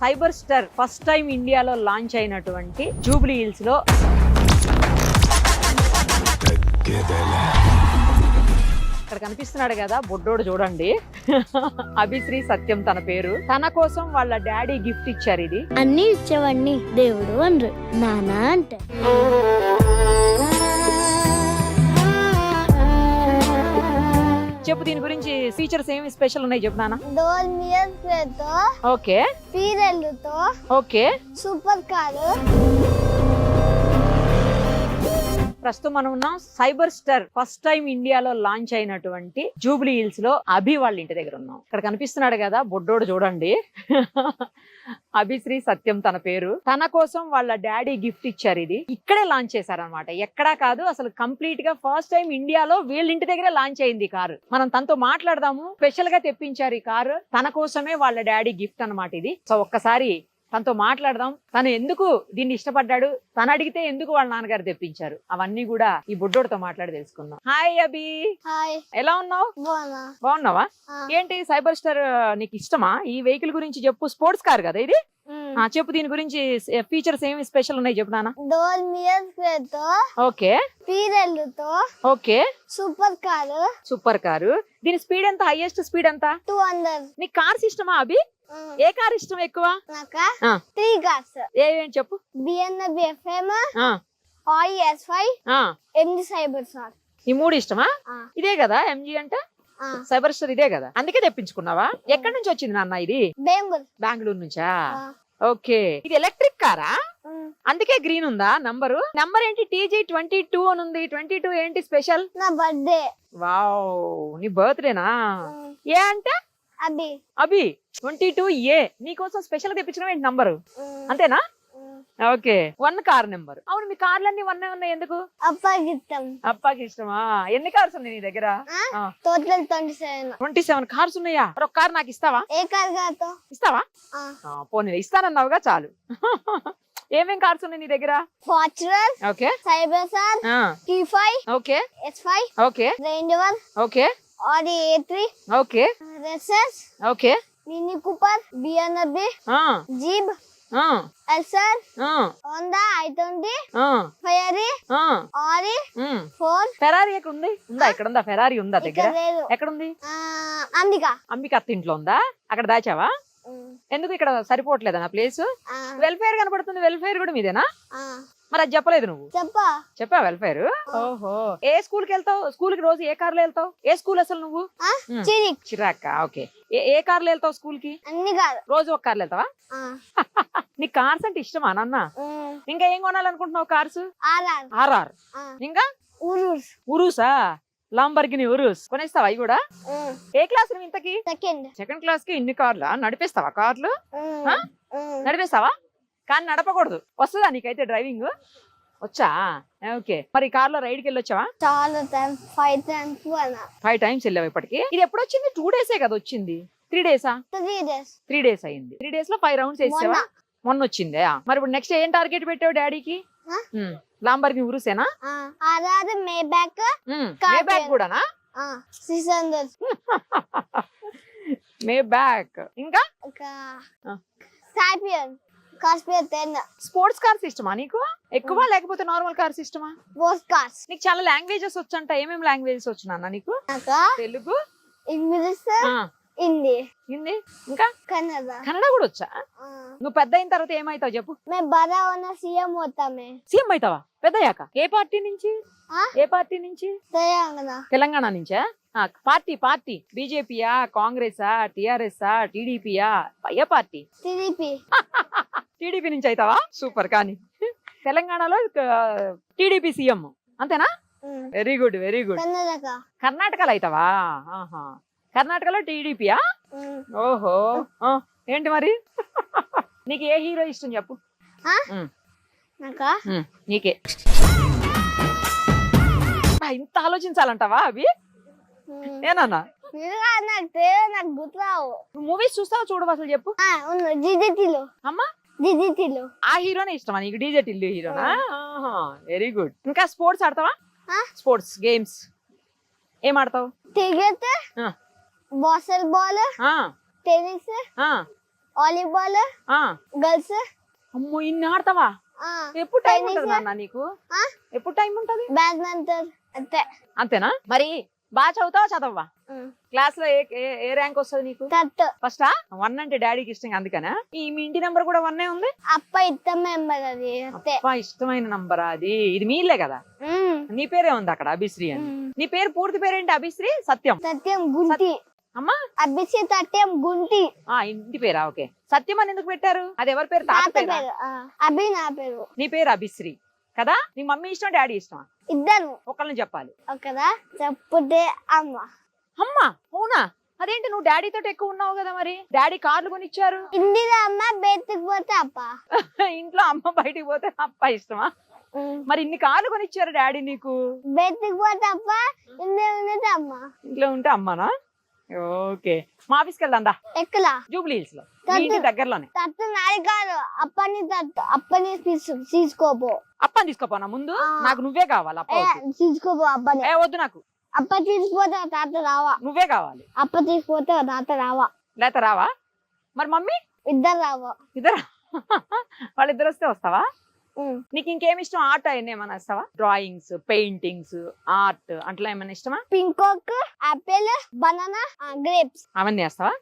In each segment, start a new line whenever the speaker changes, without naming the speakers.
Cyber star first time ఇండియాలో launch అయినటువంటి జూబ్లీ హిల్స్లో ఇక్కడ కనిపిస్తున్నాడు కదా బొడ్డోడు చూడండి. అభిశ్రీ సత్యం తన పేరు. తన కోసం వాళ్ళ డాడీ గిఫ్ట్ ఇచ్చారు ఇది.
అన్ని ఇచ్చేవాడిని దేవుడు అనరు. నానా అంటే
చెప్పు దీని గురించి ఫీచర్స్ ఏమి స్పెషల్ ఉన్నాయి చెప్పు నాన్న.
తో
ఓకే. ఓకే.
Super car.
ప్రస్తుతం మనం ఉన్నాం సైబర్ స్టార్ ఫస్ట్ టైం ఇండియాలో లాంచ్ అయినటువంటి జూబ్లీ హిల్స్లో అభి వాళ్ళ ఇంటి దగ్గర ఉన్నాం. ఇక్కడ కనిపిస్తున్నాడు కదా బొడ్డోడు చూడండి. అభిశ్రీ సత్యం తన పేరు. తన కోసం వాళ్ళ డాడీ గిఫ్ట్ ఇచ్చారు ఇది. ఇక్కడే లాంచ్ చేశారనమాట ఎక్కడా కాదు అసలు కంప్లీట్గా ఫస్ట్ టైం ఇండియాలో వీళ్ళ ఇంటి దగ్గరే లాంచ్ అయింది కారు. మనం తనతో మాట్లాడదాము స్పెషల్గా తెప్పించారు ఈ కారు. తన కోసమే వాళ్ళ డాడీ గిఫ్ట్ అన్నమాట ఇది. సో ఒక్కసారి తనతో మాట్లాడదాం. తను ఎందుకు దీన్ని ఇష్టపడ్డాడు? తను అడిగితే ఎందుకు వాళ్ళ నాన్నగారు తెప్పించారు? అవన్నీ కూడా ఈ బుడ్డోడితో మాట్లాడి తెలుసుకుందాం. హాయ్ అభి.
హాయ్.
ఎలా ఉన్నావు? బాగున్నావా? ఏంటి సైబర్ స్టార్ నీకు ఇష్టమా? ఈ వెహికల్ గురించి చెప్పు. స్పోర్ట్స్ కార్ కదా ఇది? చెప్పు దీని గురించి ఫీచర్స్ ఏమి స్పెషల్ ఉన్నాయి చెప్పు నాన్న.
Door మిరర్తో
okay. Okay.
Super car.
Super car. దీని స్పీడ్ ఎంత? హైయెస్ట్ స్పీడ్ ఎంత?
Two hundred.
నీకు కార్స్ ఇష్టమా అభి? ఏ కార్ ఇష్టం ఎక్కువ?
నాక?
ఆ.
Three cars.
ఏమేం చెప్పు?
ఆయి ఎస్ ఫైవ్ ఎండి సైబర్
ఈ మూడు ఇష్టమా. ఇదే కదా ఎంజీ అంటే. సైబర్ స్టార్ ఇదే కదా. అందుకే తెప్పించుకున్నావా? ఎక్కడి నుంచి వచ్చింది నాన్న ఇది?
బెంగుల్
బెంగళూరు నుంచా. ఓకే. ఇది ఎలక్ట్రిక్ కారా. అందుకే గ్రీన్ ఉందా నంబరు? నంబర్ ఏంటి? టీజీ ట్వంటీ టూ అని ఉంది ట్వంటీ టూ ఏంటి స్పెషల్?
నా బర్త్డే.
వావ్ నీ బర్త్డేనా? ఏ అంటే?
అభి
అభి ట్వంటీ టూ ఏ నీకోసం స్పెషల్ తెప్పించడం ఏంటి నంబరు. అంతేనా. ఓకే. One car number. అవును మీ కార్లన్నీ వన్ ఉన్నాయి ఎందుకు?
అప్పగిత్తం.
అప్పాకి ఇష్టమా? ఎన్ని కార్స్ ఉన్నాయి నీ దగ్గర?
Total twenty seven
twenty seven cars ఉన్నాయా? ఒక కార్ నాకు ఇస్తావా?
ఏ కార్ కాతో
ఇస్తావా? పోనీ ఇస్తానన్నావుగా చాలు. ఏమేం కార్స్ ఉన్నాయి నీ దగ్గర?
Fortuner
okay.
Cyber star T five
okay.
S five
okay.
Range one
okay.
Three
okay.
Recess
okay.
Mini Cooper బిఎన్ఎబి జీబ్ ఎల్సర్ హోండా ఐ ట్వంటీ
ఆ,
ఫైరీ
ఆ,
ఆరి. ఫోర్
ఫెరారీ ఎక్కడ ఉంది ఉందా? ఇక్కడ ఉందా ఫెరారీ ఉందా దగ్గర? ఎక్కడ ఉంది
అంబిక.
అంబిక అత్త ఇంట్లో ఉందా? అక్కడ దాచావా. ఎందుకు ఇక్కడ సరిపోవట్లేదా ప్లేస్ వెల్ఫేర్ కనపడుతుంది. వెల్ఫేర్ కూడా మీదేనా. మరి అది చెప్పలేదు నువ్వు.
చెప్పా.
చెప్పా వెల్ఫేర్? ఓహో. ఏ స్కూల్కి వెళ్తావు? స్కూల్కి రోజు ఏ కార్లో వెళ్తావు? ఏ స్కూల్ అసలు నువ్వు.
చిరిక్.
ఓకే. ఏ ఏ కార్లో వెళ్తావు స్కూల్కి
అన్ని కాదు.
రోజు ఒక కార్లో వెళ్తావా? నీకు కార్స్ అంటే ఇష్టమా నాన్న. ఇంకా ఏం కొనాలనుకుంటున్నావు కార్స్?
ఆర్ఆర్.
ఇంకా?
ఉరూస్
ఉరూసా లాంబర్గిని ఉరూస్ కొనేస్తావా అవి కూడా. ఏ క్లాస్ నువ్వు ఇంతకి?
సెకండ్.
సెకండ్ క్లాస్కి ఇన్ని కార్లా? నడిపేస్తావా కార్లు. నడిపేస్తావా? కానీ నడపకూడదు. వస్తుందా నీకైతే డ్రైవింగ్? వచ్చా? ఓకే. మరి కార్లో రైడ్కి వెళ్ళొచ్చావా
చాలా time five times
five times వెళ్ళావు ఇప్పటికి. ఇది ఎప్పుడు వచ్చింది? టూ డేసే కదా వచ్చింది. త్రీ డేసా
త్రీ డేస్
త్రీ డేస్ అయింది. త్రీ డేస్లో ఫైవ్ రౌండ్స్ వేసావా? మొన్న. వచ్చిందే? మరి ఇప్పుడు నెక్స్ట్ ఏం టార్గెట్ పెట్టావు డాడీకి
ఆ?
లాంబర్ని ఉరుసేనా
మే బ్యాక్
మే బ్యాక్. కూడానా? మే బ్యాక్ ఇంకా.
సాపియన్
స్పోర్ట్స్ కార్స్ ఇష్టమా నీకు? ఎక్కువ లేకపోతే నార్మల్ కార్స్ ఇష్టమా?
Sports cars.
నీకు చాలా లాంగ్వేజెస్ వచ్చంట. ఏమేమి లాంగ్వేజెస్ వచ్చినా నీకు? తెలుగు?
ఇంగ్లీష్ హిందీ.
ఇంకా?
కన్నడ.
కన్నడ కూడా వచ్చా? నువ్వు పెద్ద అయిన తర్వాత ఏమైతావు చెప్పు.
మేము బడా ఉన్న సీఎం అవుతామే
సీఎం అవుతావా పెద్దయ్యాక? ఏ పార్టీ నుంచి? ఏ పార్టీ నుంచి?
తెలంగాణ.
తెలంగాణ నుంచా? Party party. బీజేపీయా కాంగ్రెసా టిఆర్ఎస్ టీడీపీయా? ఏ పార్టీ.
టీడీపీ.
టీడీపీ నుంచి అవుతావా సూపర్ కానీ. తెలంగాణలో టీడీపీ సీఎం. అంతేనా? Very good very good
Karnataka.
కర్ణాటకలో అవుతావా ఆహా. కర్ణాటకలో టీడీపీయా. ఓహో. ఏంటి మరి? నీకు ఏ హీరో ఇష్టం చెప్పు.
నాకా?
ఇంత ఆలోచించాలంటావా అవి?
గుర్తురావు.
మూవీస్ చూస్తావా చూడవు అసలు చెప్పు. అమ్మా.
డిజిటీలో
ఆ హీరోనే ఇష్టమా నీకు? డీజే టిల్లు హీరోనా? వెరీ గుడ్ ఇంకా స్పోర్ట్స్ ఆడతావా? స్పోర్ట్స్ గేమ్స్ ఏం ఆడతావు?
Cricket. Basketball tennis volleyball girls.
అమ్మో ఇన్ని ఆడతావా? ఎప్పుడు టైం ఉంటుంది నాన్న నీకు? ఎప్పుడు టైం ఉంటది?
బ్యాడ్మింటన్. అంతే.
అంతేనా? మరి బాగా చదువుతావా చదవవా? క్లాస్లో ఏ ర్యాంక్ వస్తుంది నీకు? ఫస్టా వన్ అంటే డాడీకి ఇష్టం అందుకనా? ఈ మీ ఇంటి నెంబర్ కూడా వన్ ఉంది?
అప్ప అది
ఇష్టమైన నంబర్ అది? ఇది మీలే కదా? నీ పేరే ఉంది అక్కడ అభిశ్రీ అని. నీ పేరు పూర్తి పేరేంటి అభిశ్రీ? సత్యం.
సత్యం గుంటి.
అమ్మా?
అభిషే సత్యం గుంటి.
ఆ ఇంటి పేరా? ఓకే. సత్యం అని ఎందుకు పెట్టారు? అది ఎవరి పేరు? తాత పేరా?
అభి నా పేరు.
నీ పేరు అభిశ్రీ. కదా? నీ మమ్మీ ఇష్టం డాడీ ఇష్టం
ఇద్దరు.
ఒకళ్ళని చెప్పాలి.
చెప్పుతే అమ్మ.
అమ్మా? అవునా? అదేంటి నువ్వు డాడీ తోటి ఎక్కువ ఉన్నావు కదా మరి? డాడీ కార్లు కొనిచ్చారు.
ఇందిరా అమ్మ బయటకు పోతే అప్ప.
ఇంట్లో అమ్మ బయటికి పోతే అప్ప ఇష్టమా. మరి ఇన్ని కార్లు కొనిచ్చారు డాడీ నీకు?
బయటకు పోతే అప్ప అమ్మ.
ఇంట్లో ఉంటే అమ్మానా? ఓకే. మా ఆఫీస్కి వెళ్దాందా
ఎక్కలా?
జూబ్లీ హిల్స్లో. మీ ఇంటి దగ్గరలోనే.
తత్తు నాది కాదు. అప్పని తత్తు అప్పని తీసు- తీసుకోపో.
అప్పని తీసుకోపోనా? ముందు
ఆ.
నాకు నువ్వే కావాలి అప్ప
ఏ,
వద్దు.
తీసుకోపో అప్పని.
ఏ వద్దు నాకు.
అప్ప తీసుకుపోతే తాత రావా?
నువ్వే కావాలి.
అప్ప తీసుకుపోతే తాత రావా?
లేత రావా? మరి మమ్మీ?
ఇద్దరు రావా.
ఇద్దరు? వాళ్ళిద్దరు వస్తే వస్తావా. నీకు ఇంకేమి ఇష్టం? ఆర్ట్ అయినా ఏమైనా ఇస్తావా డ్రాయింగ్స్ పెయింటింగ్స్ ఆర్ట్ అట్లా ఏమైనా ఇష్టమా?
పింకాక్ ఆపిల్ బనానా గ్రేప్స్
అవన్నీ వేస్తావా?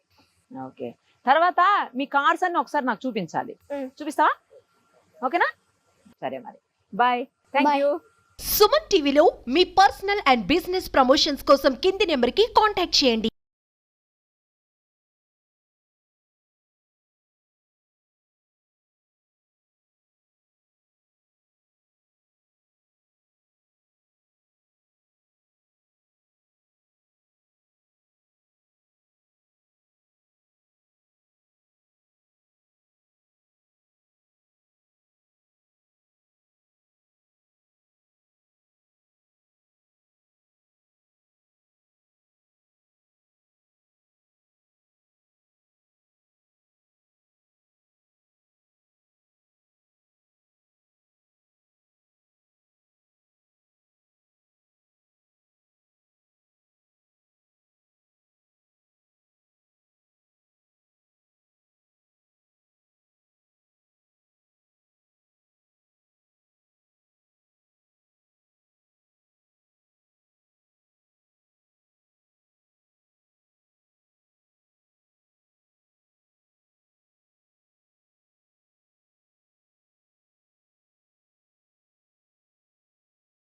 ఓకే. తర్వాత మీ కార్స్ అన్ని ఒకసారి నాకు చూపించాలి. చూపిస్తావా? ఓకేనా? సరే మరి. Bye thank. యూ
సుమన్ టీవీలో మీ పర్సనల్ అండ్ బిజినెస్ ప్రమోషన్స్ కోసం కింది నెంబర్కి కాంటాక్ట్ చేయండి.